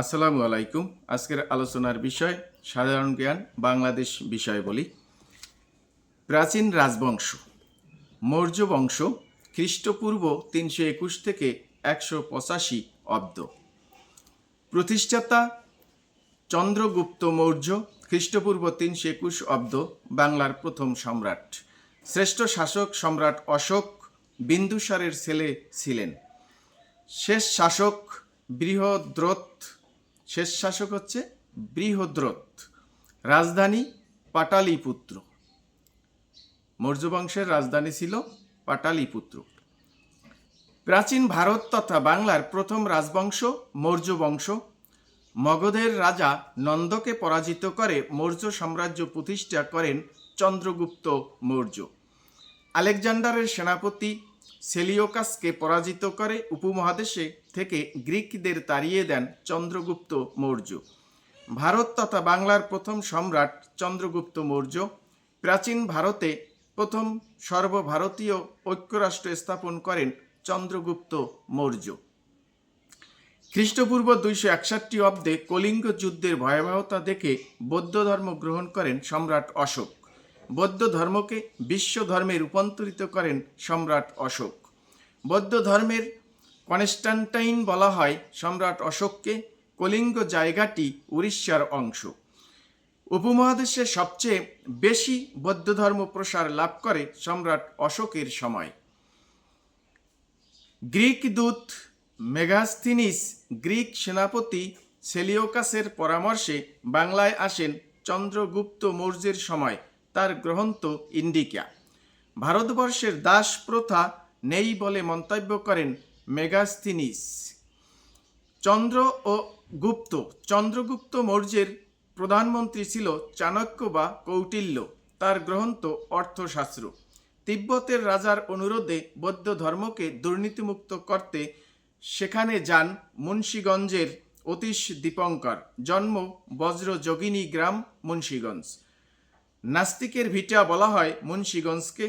আসসালামু আলাইকুম। আজকের আলোচনার বিষয় সাধারণ জ্ঞান, বাংলাদেশ বিষয় বলি। প্রাচীন রাজবংশ, মৌর্য বংশ, খ্রিস্টপূর্ব তিনশো একুশ থেকে একশো পঁচাশি অব্দ। প্রতিষ্ঠাতা চন্দ্রগুপ্ত মৌর্য, খ্রিস্টপূর্ব তিনশো একুশ অব্দ, বাংলার প্রথম সম্রাট। শ্রেষ্ঠ শাসক সম্রাট অশোক বিন্দুসারের ছেলে ছিলেন। শেষ শাসক বৃহদ্রথ শেষ শাসক হচ্ছে বৃহদ্রথ রাজধানী পাটালিপুত্র। মৌর্য বংশের রাজধানী ছিল পাটালিপুত্র। প্রাচীন ভারত তথা বাংলার প্রথম রাজবংশ মৌর্য বংশ মগধের রাজা নন্দকে পরাজিত করে মৌর্য সাম্রাজ্য প্রতিষ্ঠা করেন চন্দ্রগুপ্ত মৌর্য। আলেকজান্ডারের সেনাপতি সেলিওকাসকে পরাজিত করে উপমহাদেশে থেকে গ্রিকদের তাড়িয়ে দেন চন্দ্রগুপ্ত মৌর্য। ভারত তথা বাংলার প্রথম সম্রাট চন্দ্রগুপ্ত মৌর্য প্রাচীন ভারতে প্রথম সর্বভারতীয় ঐক্যরাষ্ট্র স্থাপন করেন চন্দ্রগুপ্ত মৌর্য। খ্রিস্টপূর্ব দুইশো একষট্টি অব্দে কলিঙ্গ যুদ্ধের ভয়াবহতা দেখে বৌদ্ধ ধর্ম গ্রহণ করেন সম্রাট অশোক। বৌদ্ধ ধর্মকে বিশ্ব ধর্মে রূপান্তরিত করেন সম্রাট অশোক। বৌদ্ধ ধর্মের কনস্টান্টাইন বলা হয় সম্রাট অশোককে কলিঙ্গ জায়গাটি উড়িষ্যার অংশ। উপমহাদেশে সবচেয়ে বেশি বৌদ্ধ ধর্ম প্রসার লাভ করে সম্রাট অশোকের সময়। গ্রিক দূত মেগাস্থিনিস, গ্রিক সেনাপতি সেলিওকাসের পরামর্শে বাংলায় আসেন চন্দ্রগুপ্ত মৌর্যের সময়। তার গ্রন্থ ইন্ডিকা। ভারতবর্ষের দাস প্রথা নেই বলে মন্তব্য করেন মেগাস্থিনিস চন্দ্র ও গুপ্ত, চন্দ্রগুপ্ত মৌর্যের প্রধানমন্ত্রী ছিল চাণক্য বা কৌটিল্য, তার গ্রন্থ অর্থশাস্ত্র। তিব্বতের রাজার অনুরোধে বৌদ্ধ ধর্মকে দুর্নীতিমুক্ত করতে সেখানে যান মুন্সীগঞ্জের অতীশ দীপঙ্কর, জন্ম বজ্রযোগিনী গ্রাম মুন্সীগঞ্জ। নাস্তিকের ভিটা বলা হয় মুন্সীগঞ্জকে।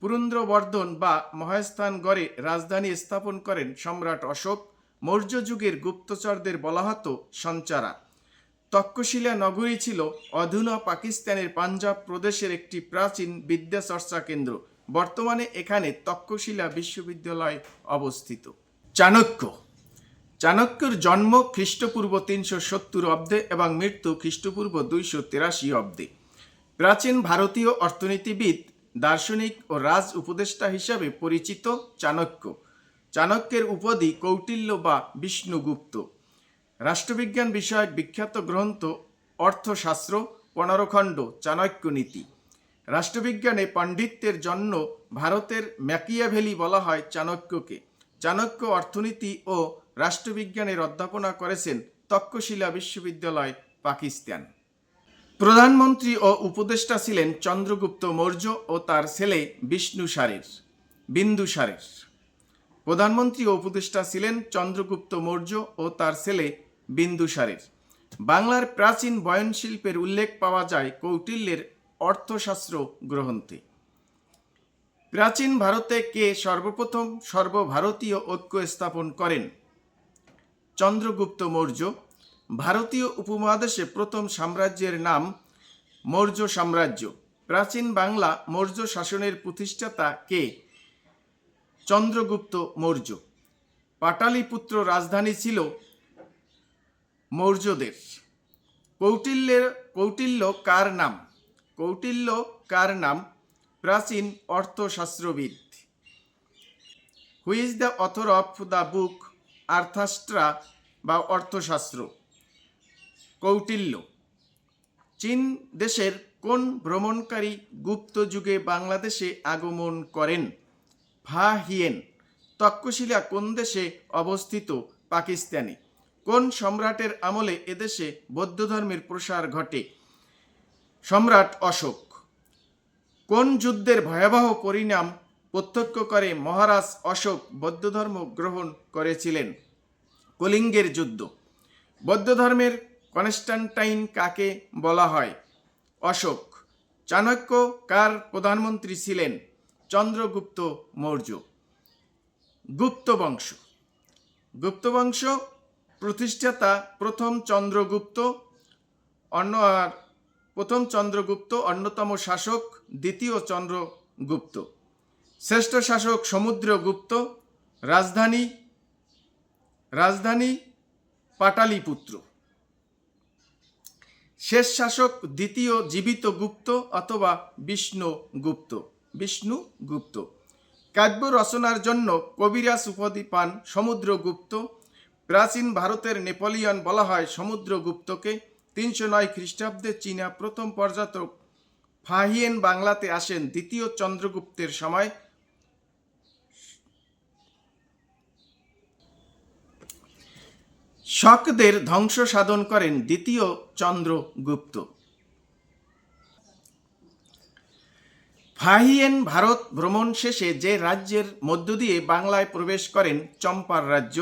পুরন্দ্রবর্ধন বা মহাস্থানগড়ে রাজধানী স্থাপন করেন সম্রাট অশোক। মৌর্য যুগের গুপ্তচরদের বলা হতো সঞ্চারা। তক্ষশিলা নগরী ছিল অধুনা পাকিস্তানের পাঞ্জাব প্রদেশের একটি প্রাচীন বিদ্যা চর্চা কেন্দ্র। বর্তমানে এখানে তক্ষশিলা বিশ্ববিদ্যালয় অবস্থিত। চাণক্য। চাণক্যর জন্ম খ্রিস্টপূর্ব তিনশো সত্তর অব্দে এবং মৃত্যু খ্রিস্টপূর্ব দুইশো তেরাশি অব্দে। প্রাচীন ভারতীয় অর্থনীতিবিদ, দার্শনিক ও রাজ উপদেষ্টা হিসাবে পরিচিত চাণক্য। চাণক্যের উপাধি কৌটিল্য বা বিষ্ণুগুপ্ত। রাষ্ট্রবিজ্ঞান বিষয়ক বিখ্যাত গ্রন্থ অর্থশাস্ত্র, পনেরো খণ্ড, চাণক্য নীতি। রাষ্ট্রবিজ্ঞানে পাণ্ডিত্যের জন্য ভারতের ম্যাকিয়াভেলি বলা হয় চাণক্যকে। চাণক্য অর্থনীতি ও রাষ্ট্রবিজ্ঞানের অধ্যাপনা করেছেন তক্ষশিলা বিশ্ববিদ্যালয়, পাকিস্তান। প্রধানমন্ত্রী ও উপদেষ্টা ছিলেন চন্দ্রগুপ্ত মৌর্য ও তার ছেলে বিষ্ণুসারের বিন্দুসারের প্রধানমন্ত্রী ও উপদেষ্টা ছিলেন চন্দ্রগুপ্ত মৌর্য ও তার ছেলে বিন্দুসারের বাংলার প্রাচীন বয়ন শিল্পের উল্লেখ পাওয়া যায় কৌটিল্যের অর্থশাস্ত্র গ্রন্থে। প্রাচীন ভারতে কে সর্বপ্রথম সর্বভারতীয় ঐক্য স্থাপন করেন? চন্দ্রগুপ্ত মৌর্য ভারতীয় উপমহাদেশে প্রথম সাম্রাজ্যের নাম মৌর্য সাম্রাজ্য। প্রাচীন বাংলা মৌর্য শাসনের প্রতিষ্ঠাতা কে? চন্দ্রগুপ্ত মৌর্য। পাটালিপুত্র রাজধানী ছিল মৌর্যদের। কৌটিল্যের, কৌটিল্য কার নাম? কৌটিল্য কার নাম? প্রাচীন অর্থশাস্ত্রবিদ। Who's the author of the book Arthashastra বা অর্থশাস্ত্র? কৌটিল্য। চীন দেশের কোন ভ্রমণকারী গুপ্ত যুগে বাংলাদেশে আগমন করেন? ফা হিয়েন। তক্ষশিলা কোন দেশে অবস্থিত? পাকিস্তানে। কোন সম্রাটের আমলে এদেশে বৌদ্ধ ধর্মের প্রসার ঘটে? সম্রাট অশোক। কোন যুদ্ধের ভয়াবহ পরিণাম প্রত্যক্ষ করে মহারাজ অশোক বৌদ্ধ ধর্ম গ্রহণ করেছিলেন? কলিঙ্গের যুদ্ধ। বৌদ্ধ ধর্মের কনস্টান্টাইন কাকে বলা হয়? অশোক, চাণক্য কার প্রধানমন্ত্রী ছিলেন? চন্দ্রগুপ্ত মৌর্য। গুপ্ত বংশ গুপ্ত বংশ প্রতিষ্ঠাতা প্রথম চন্দ্রগুপ্ত, অন্য আর প্রথম চন্দ্রগুপ্ত অন্যতম শাসক দ্বিতীয় চন্দ্রগুপ্ত। শ্রেষ্ঠ শাসক সমুদ্রগুপ্ত, রাজধানী রাজধানী পাটালিপুত্র। শেষ শাসক দ্বিতীয় জীবিত গুপ্ত অথবা বিষ্ণু গুপ্ত। বিষ্ণু গুপ্ত। কাব্য রচনার জন্য কবিরাজ উপাধি পান সমুদ্রগুপ্ত প্রাচীন ভারতের নেপোলিয়ন বলা হয় সমুদ্রগুপ্তকে তিনশো নয় খ্রিস্টাব্দে চীনা প্রথম পর্যটক ফাহিয়েন বাংলাতে আসেন দ্বিতীয় চন্দ্রগুপ্তের সময়। শকদের ধ্বংস সাধন করেন দ্বিতীয় চন্দ্রগুপ্ত। ফাহিয়েন ভারত ভ্রমণ শেষে যে রাজ্যের মধ্য দিয়ে বাংলায় প্রবেশ করেন চম্পার রাজ্য,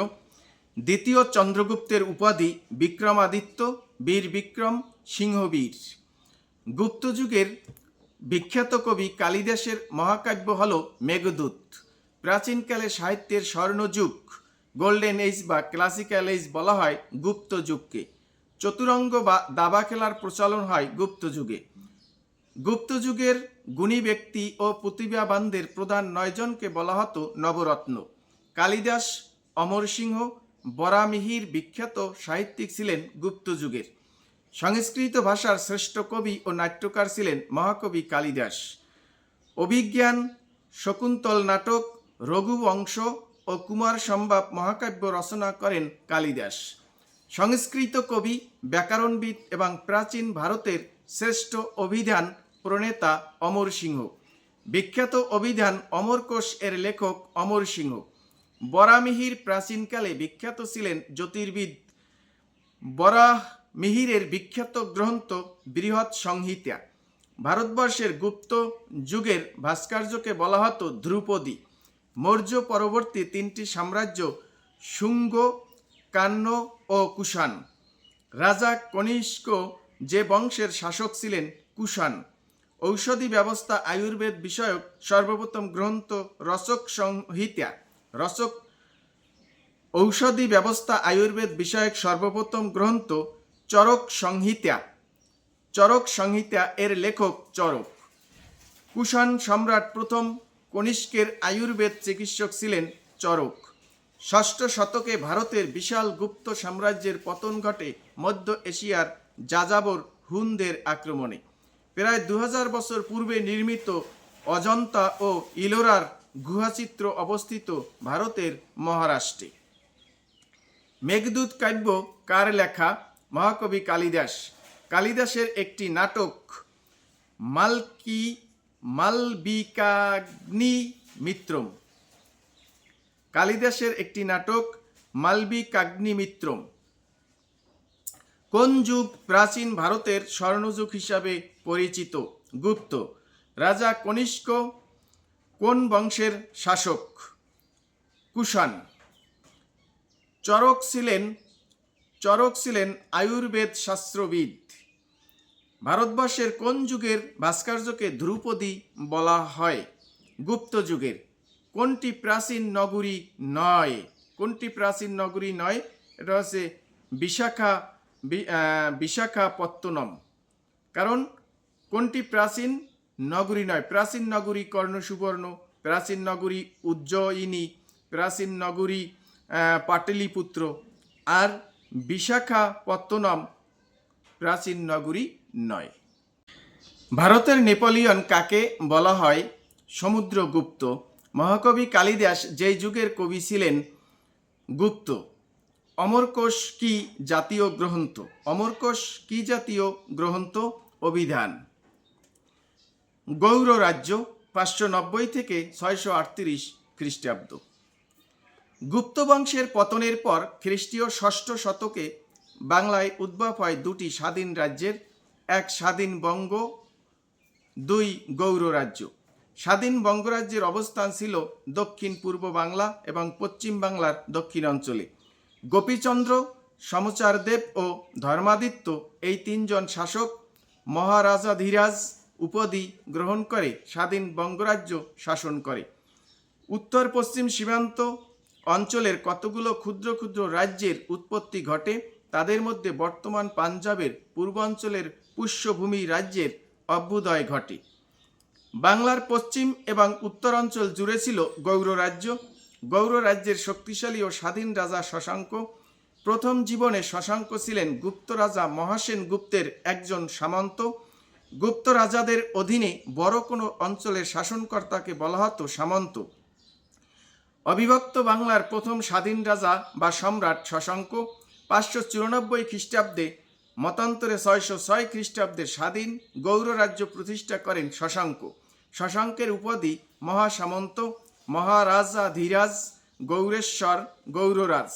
দ্বিতীয় চন্দ্রগুপ্তের উপাধি বিক্রমাদিত্য, বীর বিক্রম, সিংহবীর। গুপ্ত যুগের বিখ্যাত কবি কালিদাসের মহাকাব্য হল মেঘদূত। প্রাচীনকালে সাহিত্যের স্বর্ণযুগ। গোল্ডেন এজ বা ক্লাসিক্যাল এজ বলা হয় গুপ্ত যুগকে। চতুরঙ্গ বা দাবা খেলার প্রচলন হয় গুপ্ত যুগে। গুপ্ত যুগের গুণী ব্যক্তি ও প্রতিভাবানদের প্রধান নয়জনকে বলা হতো নবরত্ন। কালিদাস, অমর সিংহ বরামিহির বিখ্যাত সাহিত্যিক ছিলেন গুপ্ত যুগের। সংস্কৃত ভাষার শ্রেষ্ঠ কবি ও নাট্যকার ছিলেন মহাকবি কালিদাস। অভিজ্ঞান, শকুন্তল নাটক রঘুবংশ ও কুমার সম্ভব মহাকাব্য রচনা করেন কালিদাস। সংস্কৃত কবি, ব্যাকরণবিদ এবং প্রাচীন ভারতের শ্রেষ্ঠ অভিধান প্রণেতা অমর সিংহ। বিখ্যাত অভিধান অমরকোষ এর লেখক অমর সিংহ। বরামিহির প্রাচীনকালে বিখ্যাত ছিলেন জ্যোতির্বিদ বরাহ মিহিরের বিখ্যাত গ্রন্থ বৃহৎ সংহিতা। ভারতবর্ষের গুপ্ত যুগের ভাস্কর্যকে বলা হতো ধ্রুপদী। মৌর্য পরবর্তী তিনটি সাম্রাজ্য শুঙ্গ, কান্ন ও কুষাণ। রাজা কনিষ্ক যে বংশের শাসক ছিলেন কুষাণ। ঔষধি ব্যবস্থা আয়ুর্বেদ বিষয়ক সর্বপ্রথম গ্রন্থ রসক সংহিতা। রসক ঔষধি ব্যবস্থা আয়ুর্বেদ বিষয়ক সর্বপ্রথম গ্রন্থ চরক সংহিতা। চরক সংহিতা এর লেখক চরক। কুষাণ সম্রাট প্রথম কনিষ্কের আয়ুর্বেদ চিকিৎসক ছিলেন চরক। ষষ্ঠ শতকে ভারতের বিশাল গুপ্ত সাম্রাজ্যের পতন ঘটে মধ্য এশিয়ার যাযাবর হুনদের আক্রমণে। প্রায় দু হাজার বছর পূর্বে নির্মিত অজন্তা ও ইলোরার গুহাচিত্র অবস্থিত ভারতের মহারাষ্ট্রে। মেঘদূত কাব্য কার লেখা? মহাকবি কালিদাস। কালিদাসের একটি নাটক মালকি মালবিকাগ্নি মিত্রম। কালিদাসের একটি নাটক, মালবিকাগ্নি মিত্রম। কোন যুগ প্রাচীন ভারতের স্বর্ণযুগ হিসাবে পরিচিত? গুপ্ত। রাজা কনিষ্ক, কোন বংশের শাসক? কুষাণ। চরক ছিলেন চরক ছিলেন আয়ুর্বেদ শাস্ত্রবিদ। ভারতবর্ষের কোন যুগের ভাস্কর্যকে ধ্রুপদী বলা হয়? গুপ্ত যুগের। কোনটি প্রাচীন নগরী নয়? কোনটি প্রাচীন নগরী নয়? এটা হচ্ছে বিশাখা বিশাখাপত্তনম। কারণ কোনটি প্রাচীন নগরী নয়? প্রাচীন নগরী কর্ণ সুবর্ণ প্রাচীন নগরী উজ্জয়িনী, প্রাচীন নগরী পাটলিপুত্র। আর বিশাখাপত্তনম প্রাচীন নগরী নয়। ভারতের নেপোলিয়ন কাকে বলা হয়? সমুদ্রগুপ্ত। মহাকবি কালিদাস যেই যুগের কবি ছিলেন, গুপ্ত। অমরকোষ কি জাতীয় গ্রন্থ? অমরকোষ কি জাতীয় গ্রন্থ? অভিধান। গৌর রাজ্য, পাঁচশো নব্বই থেকে ছয়শো আটত্রিশ খ্রিস্টাব্দ। গুপ্ত বংশের পতনের পর খ্রিস্টীয় ষষ্ঠ শতকে বাংলায় উদ্ভব হয় দুটি স্বাধীন রাজ্যের, এক স্বাধীন বঙ্গ, দুই গৌর রাজ্য। স্বাধীন বঙ্গরাজ্যের অবস্থান ছিল দক্ষিণ পূর্ব বাংলা এবং পশ্চিম বাংলার দক্ষিণ অঞ্চলে গোপীচন্দ্র সমচারদেব ও ধর্মাদিত্য এই তিনজন শাসক মহারাজাধিরাজ উপাধি গ্রহণ করে স্বাধীন বঙ্গরাজ্য শাসন করে। উত্তর পশ্চিম সীমান্ত অঞ্চলের কতগুলো ক্ষুদ্র ক্ষুদ্র রাজ্যের উৎপত্তি ঘটে তাদের মধ্যে বর্তমান পাঞ্জাবের পূর্বাঞ্চলের পুষ্যভূমি রাজ্যের অভ্যুদয় ঘটে। বাংলার পশ্চিম এবং উত্তরাঞ্চল জুড়ে ছিল গৌর রাজ্য। গৌর রাজ্যের শক্তিশালী ও স্বাধীন রাজা শশাঙ্ক। প্রথম জীবনে শশাঙ্ক ছিলেন গুপ্ত রাজা মহাসেন গুপ্তের একজন সামন্ত। গুপ্ত রাজাদের অধীনে বড় কোনো অঞ্চলের শাসনকর্তাকে বলা হতো সামন্ত। অবিভক্ত বাংলার প্রথম স্বাধীন রাজা বা সম্রাট শশাঙ্ক। পাঁচশো চুরানব্বই খ্রিস্টাব্দে, মতান্তরে ছয়শো ছয় খ্রিস্টাব্দে স্বাধীন গৌর রাজ্য প্রতিষ্ঠা করেন শশাঙ্ক। শশাঙ্কের উপাধি মহাসামন্ত, মহারাজা ধীরাজ, গৌরেশ্বর, গৌররাজ।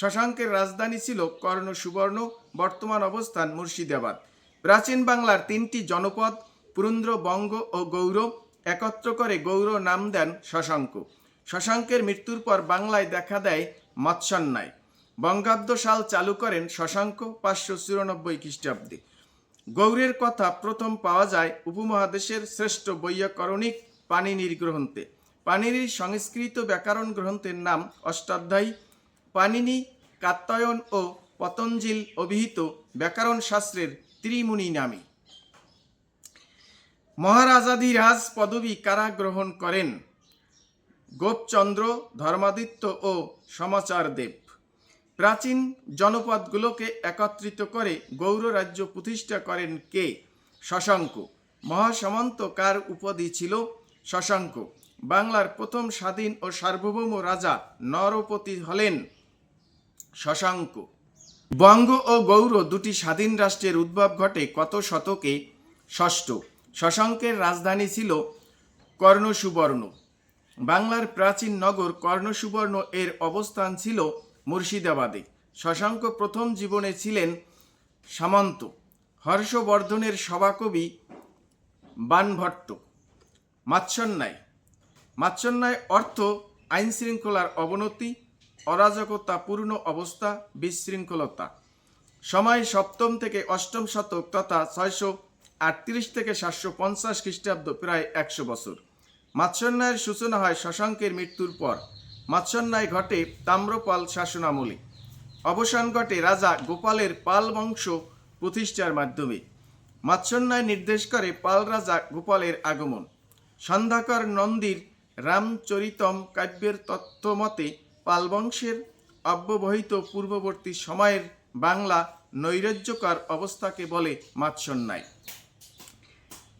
শশাঙ্কের রাজধানী ছিল কর্ণ সুবর্ণ বর্তমান অবস্থান মুর্শিদাবাদ। প্রাচীন বাংলার তিনটি জনপদ, পুরুন্দ্র, বঙ্গ ও গৌর, একত্র করে গৌর নাম দেন শশাঙ্ক। শশাঙ্কের মৃত্যুর পর বাংলায় দেখা দেয় মৎস্যান্যায় বঙ্গাব্দ সাল চালু করেন শশাঙ্ক পাঁচশো চুরানব্বই খ্রিস্টাব্দে। গৌরের কথা প্রথম পাওয়া যায় উপমহাদেশের শ্রেষ্ঠ বৈয়াকরণিক পানিনির গ্রন্থে। পানিনির সংস্কৃত ব্যাকরণ গ্রন্থের নাম অষ্টাধ্যায়ী। পানিনি কাত্যায়ন ও পতঞ্জিল অভিহিত ব্যাকরণ শাস্ত্রের ত্রিমুনি নামে। মহারাজাধিরাজ পদবী কারা গ্রহণ করেন? গোপচন্দ্র, ধর্মাদিত্য ও সমাচার দেব প্রাচীন জনপদগুলোকে একত্রিত করে গৌর রাজ্য প্রতিষ্ঠা করেন কে? শশাঙ্ক। মহাসামন্ত কার উপাধি ছিল শশাঙ্ক। বাংলার প্রথম স্বাধীন ও সার্বভৌম রাজা নরপতি হলেন শশাঙ্ক। বঙ্গ ও গৌর দুটি স্বাধীন রাষ্ট্রের উদ্ভব ঘটে কত শতকে? ষষ্ঠ। শশাঙ্কের রাজধানী ছিল কর্ণসুবর্ণ। বাংলার প্রাচীন নগর কর্ণসুবর্ণ এর অবস্থান ছিল মুর্শিদাবাদে। শশাঙ্ক প্রথম জীবনে ছিলেন সামন্ত। হর্ষবর্ধনের সভাকবি বানভট্ট। মাৎসন্যায়। মাৎসন্যায় অর্থ আইন শৃঙ্খলার অবনতি, অরাজকতা, পূর্ণ অবস্থা, বিশৃঙ্খলতা। সময় সপ্তম থেকে অষ্টম শতক তথা ছয়শো আটত্রিশ থেকে সাতশো পঞ্চাশ খ্রিস্টাব্দ, প্রায় একশো বছর। মাৎসন্যায়ের সূচনা হয় শশাঙ্কের মৃত্যুর পর। মাৎসন্যায় ঘটে তাম্রপাল শাসনামলে। অবসান ঘটে রাজা গোপালের পাল বংশ প্রতিষ্ঠার মাধ্যমে। মাৎসন্যায় নির্দেশ করে পাল রাজা গোপালের আগমন। সন্ধ্যাকর নন্দীর রামচরিতম কাব্যের তত্ত্বমতে পাল বংশের অব্যবহিত পূর্ববর্তী সময়ের বাংলা নৈরাজ্যকর অবস্থাকে বলে মাৎসন্যায়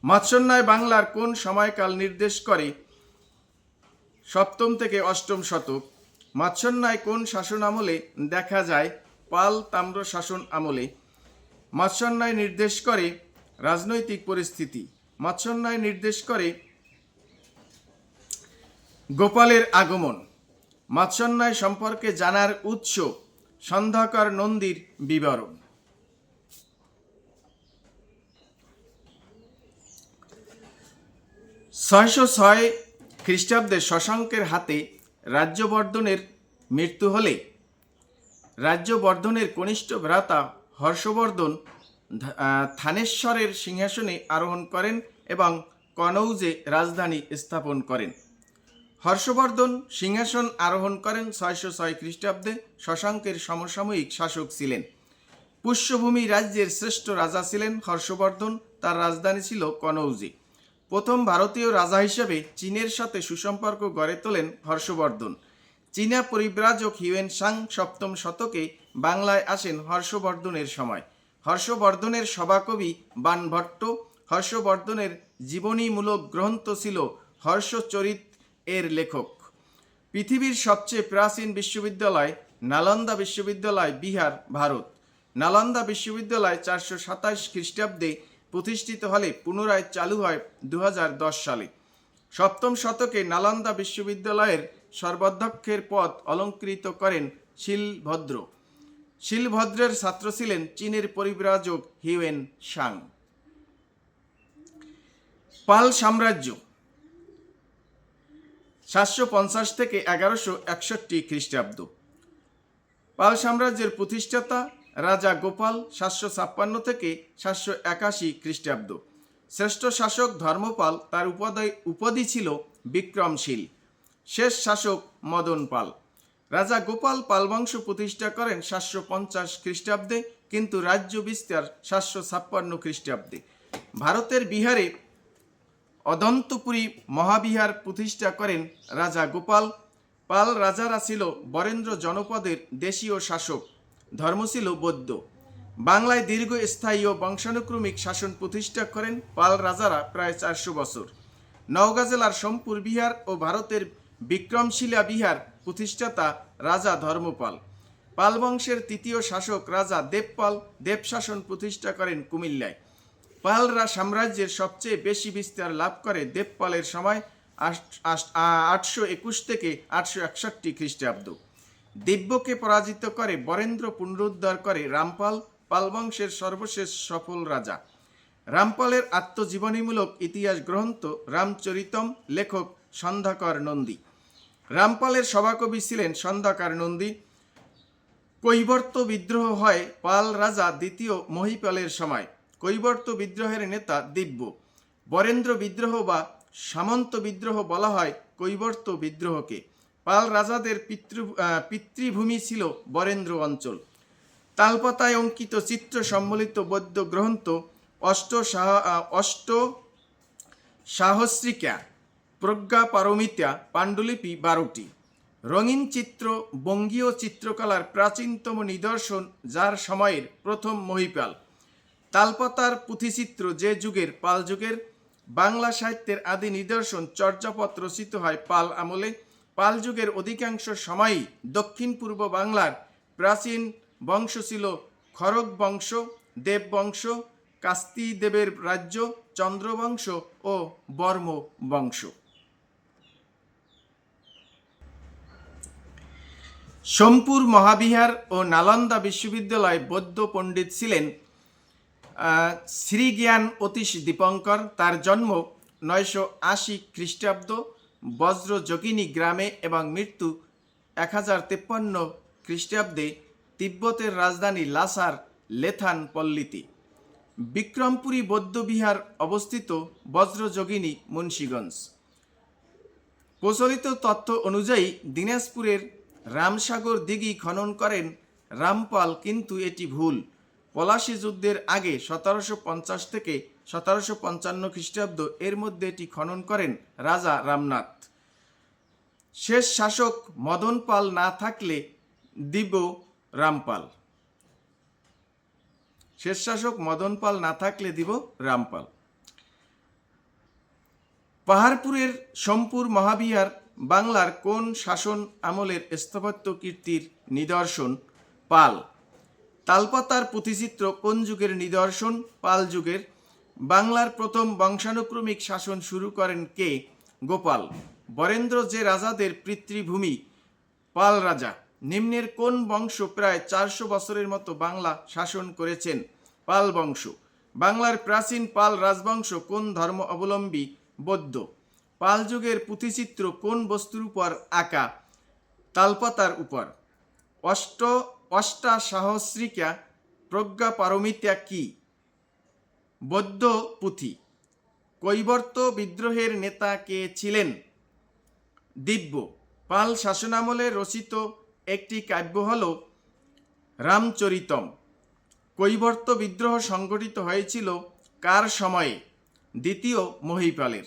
মাৎসন্যায় বাংলার কোন সময়কাল নির্দেশ করে সপ্তম থেকে অষ্টম শতক। মাৎসন্যায় কোন শাসন আমলে দেখা যায়? পাল তাম্র শাসন আমলে। মাৎসন্যায় নির্দেশ করে রাজনৈতিক পরিস্থিতি। মাৎসন্যায় নির্দেশ করে গোপালের আগমন। মাৎসন্যায় সম্পর্কে জানার উৎস সন্ধ্যাকর নন্দীর বিবরণ। ছয়শো ছয় খ্রিস্টাব্দে শশাঙ্কের হাতে রাজ্যবর্ধনের মৃত্যু হলে রাজ্যবর্ধনের কনিষ্ঠ ভ্রাতা হর্ষবর্ধন থানেশ্বরের সিংহাসনে আরোহণ করেন এবং কনৌজে রাজধানী স্থাপন করেন। হর্ষবর্ধন সিংহাসন আরোহণ করেন ছয়শো ছয় খ্রিস্টাব্দে শশাঙ্কের সমসাময়িক শাসক ছিলেন। পুষ্যভূমি রাজ্যের শ্রেষ্ঠ রাজা ছিলেন হর্ষবর্ধন, তার রাজধানী ছিল কনৌজি। প্রথম ভারতীয় রাজা হিসেবে চীনের সাথে সুসম্পর্ক গড়ে তোলেন হর্ষবর্ধন। চীনা পরিব্রাজক হিউয়েন সাং সপ্তম শতকে বাংলায় আসেন হর্ষবর্ধনের সময়। হর্ষবর্ধনের সভাকবি বানভট্ট হর্ষবর্ধনের জীবনীমূলক গ্রন্থ ছিল হর্ষচরিত এর লেখক। পৃথিবীর সবচেয়ে প্রাচীন বিশ্ববিদ্যালয় নালন্দা বিশ্ববিদ্যালয় বিহার, ভারত। নালন্দা বিশ্ববিদ্যালয় চারশো সাতাশ খ্রিস্টাব্দে প্রতিষ্ঠিত হলে পুনরায় চালু হয় দু হাজার দশ সালে। সপ্তম শতকে নালন্দা বিশ্ববিদ্যালয়ের সর্বাধ্যক্ষের পদ অলঙ্কৃত করেন শিলভদ্র। শিলভদ্রের ছাত্র ছিলেন চীনের পরিব্রাজক হিউয়েন সাং পাল সাম্রাজ্য। সাতশো পঞ্চাশ থেকে এগারোশো একষট্টি খ্রিস্টাব্দ। পাল সাম্রাজ্যের প্রতিষ্ঠাতা রাজা গোপাল সাতশো ছাপ্পান্ন থেকে সাতশো একাশি খ্রিস্টাব্দ। শ্রেষ্ঠ শাসক ধর্মপাল তার উপাধি উপাধি ছিল বিক্রমশীল। শেষ শাসক মদন পাল। রাজা গোপাল পালবংশ প্রতিষ্ঠা করেন সাতশো পঞ্চাশ খ্রিস্টাব্দে, কিন্তু রাজ্য বিস্তার সাতশো ছাপ্পান্ন খ্রিস্টাব্দে। ভারতের বিহারে অদন্তপুরী মহাবিহার প্রতিষ্ঠা করেন রাজা গোপাল। পাল রাজারা ছিল বরেন্দ্র জনপদের দেশীয় শাসক। ধর্ম ছিল বৌদ্ধ বাংলায় দীর্ঘস্থায়ী ও বংশানুক্রমিক শাসন প্রতিষ্ঠা করেন পাল রাজারা প্রায় চারশো বছর। নওগাঁ জেলার সোমপুর বিহার ও ভারতের বিক্রমশিলা বিহার প্রতিষ্ঠাতা রাজা ধর্মপাল। পাল বংশের তৃতীয় শাসক রাজা দেবপাল দেব শাসন প্রতিষ্ঠা করেন কুমিল্লায়। পালরা সাম্রাজ্যের সবচেয়ে বেশি বিস্তার লাভ করে দেবপালের সময় আটশো একুশ থেকে আটশো একষট্টি খ্রিস্টাব্দ। দিব্যকে পরাজিত করে বরেন্দ্র পুনরুদ্ধার করে রামপাল পাল বংশের সর্বশেষ সফল রাজা। রামপালের আত্মজীবনীমূলক ইতিহাস গ্রন্থ রামচরিতম, লেখক সন্ধ্যাকর নন্দী। রামপালের সভাকবি ছিলেন সন্ধ্যাকর নন্দী। কৈবর্ত বিদ্রোহ হয় পাল রাজা দ্বিতীয় মহিপালের সময়। কৈবর্ত বিদ্রোহের নেতা দিব্য। বরেন্দ্র বিদ্রোহ বা সামন্ত বিদ্রোহ বলা হয় কৈবর্ত বিদ্রোহকে। পাল রাজাদের পিতৃ পিতৃভূমি ছিল বরেন্দ্র অঞ্চল। তালপাতায় অঙ্কিত চিত্র সম্বলিত বৌদ্ধ গ্রন্থ অষ্ট অষ্ট সাহস্রিকা, প্রজ্ঞা পারমিতা, পাণ্ডুলিপি বারোটি। রঙিন চিত্র, বঙ্গীয় চিত্রকলার প্রাচীনতম নিদর্শন, যার সময়ের প্রথম মহিপাল। তালপাতার পুঁথিচিত্র যে যুগের পাল যুগের। বাংলা সাহিত্যের আদি নিদর্শন চর্যাপদ রচিত হয় পাল আমলে। পাল যুগের অধিকাংশ সময়ই দক্ষিণ পূর্ব বাংলার প্রাচীন বংশ ছিল খড়গ বংশ, দেব বংশ, কাস্তি দেবের রাজ্য চন্দ্রবংশ ও বর্ম বংশ। সোমপুর মহাবিহার ও নালন্দা বিশ্ববিদ্যালয় বৌদ্ধ পণ্ডিত ছিলেন শ্রীজ্ঞান অতীশ দীপঙ্কর। তার জন্ম নয়শো আশি খ্রিস্টাব্দ বজ্রযোগিনী গ্রামে এবং মৃত্যু এক হাজার তেপ্পান্ন খ্রিস্টাব্দে তিব্বতের রাজধানী লাসার লেথান পল্লীতে। বিক্রমপুরী বৌদ্ধবিহার অবস্থিত বজ্রযোগিনী মুন্সীগঞ্জ। প্রচলিত তথ্য অনুযায়ী দিনাজপুরের রামসাগর দিঘি খনন করেন রামপাল, কিন্তু এটি ভুল। পলাশী যুদ্ধের আগে সতেরোশো পঞ্চাশ থেকে সতেরোশো পঞ্চান্ন খ্রিস্টাব্দ এর মধ্যে এটি খনন করেন রাজা রামনাথ। শেষ শাসক মদন পাল না থাকলে দিব রামপাল। শেষ শাসক মদন পাল না থাকলে দিব রামপাল। পাহাড়পুরের সোমপুর মহাবিহার বাংলার কোন শাসন আমলের স্থাপত্য কীর্তির নিদর্শন? পাল। তালপাতার পুঁথিচিত্র কোন যুগের নিদর্শন? পাল যুগের বাংলার প্রথম বংশানুক্রমিক শাসন শুরু করেন কে? গোপাল। বরেন্দ্র যে রাজাদের পিতৃভূমি, পাল রাজা। নিম্নের কোন বংশ প্রায় চারশো বছরের মতো বাংলা শাসন করেছেন? পাল বংশ। বাংলার প্রাচীন পাল রাজবংশ কোন ধর্ম অবলম্বী? বৌদ্ধ। পাল যুগের পুঁথিচিত্র কোন বস্তুর উপর আঁকা? তালপাতার উপর। অষ্ট অষ্টা সাহস্রিকা প্রজ্ঞা পারমিতা কি? বৌদ্ধ পুঁথি কৈবর্ত বিদ্রোহের নেতা কে ছিলেন? দিব্য। পাল শাসনামলে রচিত একটি কাব্য হল রামচরিতম। কৈবর্ত বিদ্রোহ সংগঠিত হয়েছিল কার সময়ে? দ্বিতীয় মহিপালের।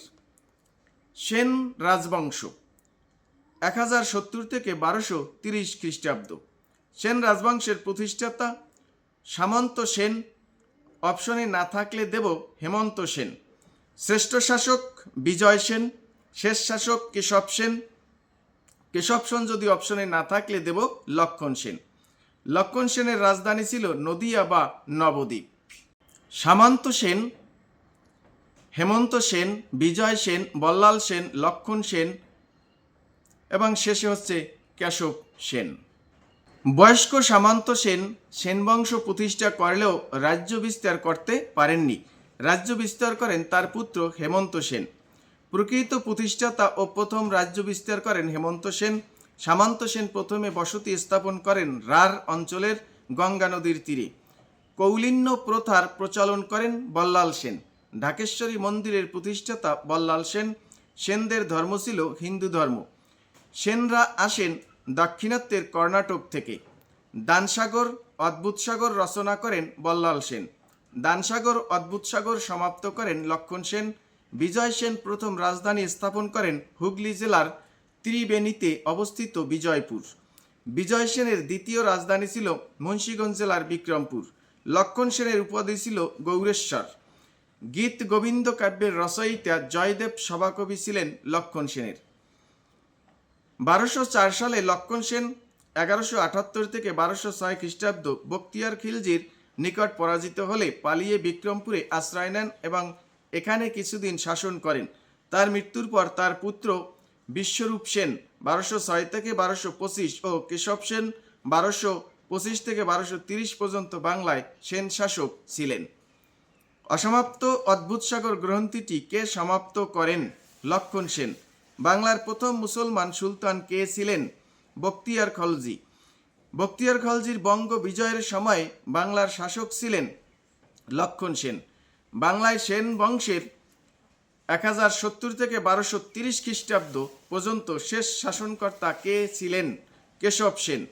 সেন রাজবংশ। এক হাজার সত্তর থেকে বারোশো তিরিশ খ্রিস্টাব্দ। সেন রাজবংশের প্রতিষ্ঠাতা সামন্ত সেন অপশনে না থাকলে দেব হেমন্ত সেন। শ্রেষ্ঠ শাসক বিজয় সেন, শেষ শাসক কেশব সেন। কেশব সেন যদি অপশনে না থাকলে দেব লক্ষণ সেন। লক্ষণ সেনের রাজধানী ছিল নদিয়া বা নবদ্বীপ। সামন্ত সেন, হেমন্ত সেন, বিজয় সেন, বল্লাল সেন, লক্ষণ সেন এবং শেষে হচ্ছে কেশব সেন। বয়স্ক সামন্ত সেন সেনবংশ প্রতিষ্ঠা করলেও রাজ্য বিস্তার করতে পারেননি। রাজ্য বিস্তার করেন তার পুত্র হেমন্ত সেন। প্রকৃত প্রতিষ্ঠাতা ও প্রথম রাজ্য বিস্তার করেন হেমন্ত সেন। সামন্ত সেন প্রথমে বসতি স্থাপন করেন রার অঞ্চলের গঙ্গা নদীর তীরে। কৌলিন্য প্রথার প্রচলন করেন বল্লাল সেন। ঢাকেশ্বরী মন্দিরের প্রতিষ্ঠাতা বল্লাল সেন। সেনদের ধর্ম ছিল হিন্দু ধর্ম। সেনরা আসেন দাক্ষিণাত্যের কর্ণাটক থেকে। দানসাগর, অদ্ভুত সাগর রচনা করেন বল্লাল সেন। দানসাগর, অদ্ভুত সাগর সমাপ্ত করেন লক্ষণ সেন। বিজয় সেন প্রথম রাজধানী স্থাপন করেন হুগলি জেলার ত্রিবেণীতে অবস্থিত বিজয়পুর। বিজয় সেনের দ্বিতীয় রাজধানী ছিল মুন্সীগঞ্জ জেলার বিক্রমপুর। লক্ষণ সেনের উপাধি ছিল গৌরেশ্বর। গীত গোবিন্দ কাব্যের রচয়িতা জয়দেব সভাকবি ছিলেন লক্ষণ সেনের। বারোশো চার সালে লক্ষণ সেন এগারোশো আটাত্তর থেকে বারোশো ছয় খ্রিস্টাব্দ বক্তিয়ার খিলজির নিকট পরাজিত হলে পালিয়ে বিক্রমপুরে আশ্রয় নেন এবং এখানে কিছুদিন শাসন করেন। তার মৃত্যুর পর তার পুত্র বিশ্বরূপ সেন বারোশো ছয় থেকে বারোশো পঁচিশ ও কেশব সেন বারোশো পঁচিশ থেকে বারোশো তিরিশ পর্যন্ত বাংলায় সেন শাসক ছিলেন। অসমাপ্ত অদ্ভুত সাগর গ্রন্থিটি কে সমাপ্ত করেন লক্ষণ সেন? বাংলার প্রথম মুসলমান সুলতান কে ছিলেন? বক্তিয়ার খলজি। বক্তিয়ার খলজির বঙ্গ বিজয়ের সময় বাংলার শাসক ছিলেন লক্ষণ সেন। বাংলায় সেন বংশের এক হাজার সত্তর থেকে বারোশো তিরিশ খ্রিস্টাব্দ পর্যন্ত শেষ শাসনকর্তা কে ছিলেন? কেশব সেন।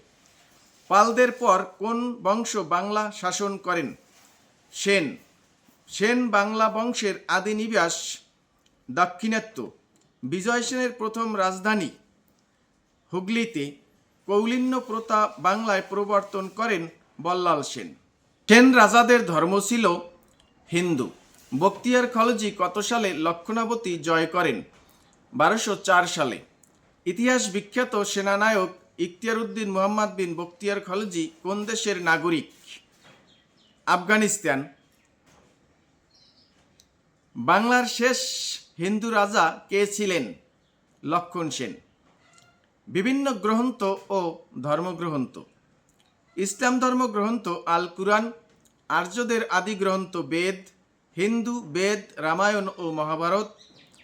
পালদের পর কোন বংশ বাংলা শাসন করেন? সেন। সেন বাংলা বংশের আদি নিবাস দাক্ষিণাত্য। বিজয় সেনের প্রথম রাজধানী হুগলিতে কৌলিন্য প্রথা বাংলায় প্রবর্তন করেন বল্লাল সেন। সেন রাজাদের ধর্ম ছিল হিন্দু। বক্তিয়ার খলজি কত সালে লক্ষণাবতী জয় করেন? বারোশো চার সালে। ইতিহাস বিখ্যাত সেনানায়ক ইখতিয়ার উদ্দিন মোহাম্মদ বিন বক্তিয়ার খলজি কোন দেশের নাগরিক? আফগানিস্তান। বাংলার শেষ হিন্দু রাজা কে ছিলেন? লক্ষণ সেন। বিভিন্ন গ্রন্থ ও ধর্মগ্রন্থ। ইসলাম ধর্মগ্রন্থ আল কুরআন আর্যদের আদি গ্রন্থ বেদ, হিন্দু বেদ, রামায়ণ ও মহাভারত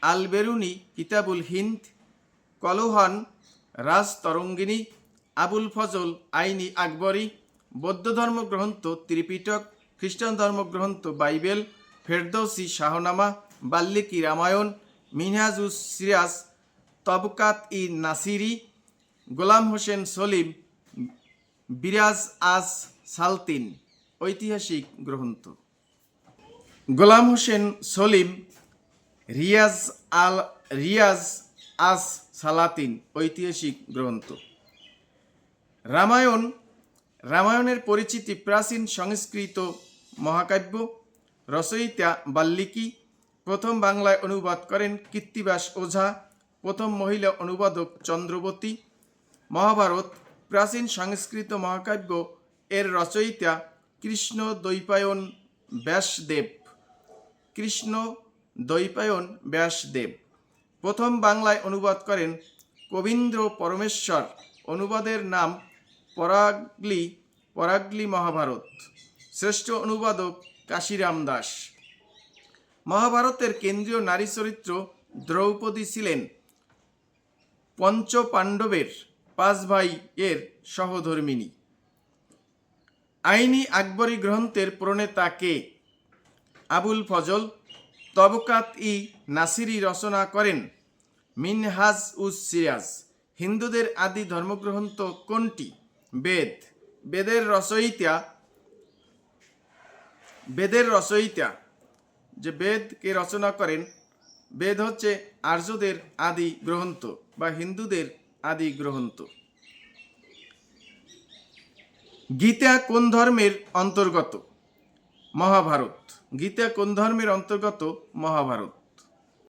আল বেরুনি কিতাবুল হিন্দ, কলোহন, রাজ তরঙ্গিনী, আবুল ফজল, আইনি আকবরী, বৌদ্ধ ধর্মগ্রন্থ, ত্রিপিটক, খ্রিস্টান ধর্মগ্রন্থ, Bible, Ferdowsi Shahnameh Valmiki Ramayana Minhajus Siraj, Tabaqat i Nasiri, Ghulam Husain Salim, Riyaz us Salatin, ঐতিহাসিক গ্রন্থ। গোলাম হোসেন সলিম, রিয়াজ আল, রিয়াজ আস সালাতিন, ঐতিহাসিক গ্রন্থ। রামায়ণ, রামায়ণের পরিচিতি প্রাচীন সংস্কৃত মহাকাব্য, রচয়িতা বাল্মীকি প্রথম বাংলায় অনুবাদ করেন কীর্তিবাস ওঝা, প্রথম মহিলা অনুবাদক চন্দ্রবতী, মহাভারত, প্রাচীন সংস্কৃত মহাকাব্য এর রচয়িতা কৃষ্ণ দ্বৈপায়ন ব্যাসদেব। কৃষ্ণ দ্বৈপায়ন ব্যাসদেব। প্রথম বাংলায় অনুবাদ করেন কবীন্দ্র পরমেশ্বর। অনুবাদের নাম পরাগলি পরাগলি মহাভারত। শ্রেষ্ঠ অনুবাদক কাশিরাম দাস। মহাভারতের কেন্দ্রীয় নারী চরিত্র দ্রৌপদী ছিলেন পঞ্চ পাণ্ডবের পাঁচ ভাই এর সহধর্মিনী আইনি আকবরী গ্রন্থের প্রণেতা কে? আবুল ফজল। তবকাত ই নাসিরি রচনা করেন মিনহাজ উস সিরাজ। হিন্দুদের আদি ধর্মগ্রন্থ কোনটি? বেদ। বেদের রচয়িতা বেদের রচয়িতা যে বেদকে রচনা করেন, বেদ হচ্ছে আর্যদের আদি গ্রন্থ বা হিন্দুদের আদি গ্রন্থ। গীতা কোন ধর্মের অন্তর্গত? মহাভারত। গীতা কোন ধর্মের অন্তর্গত? মহাভারত।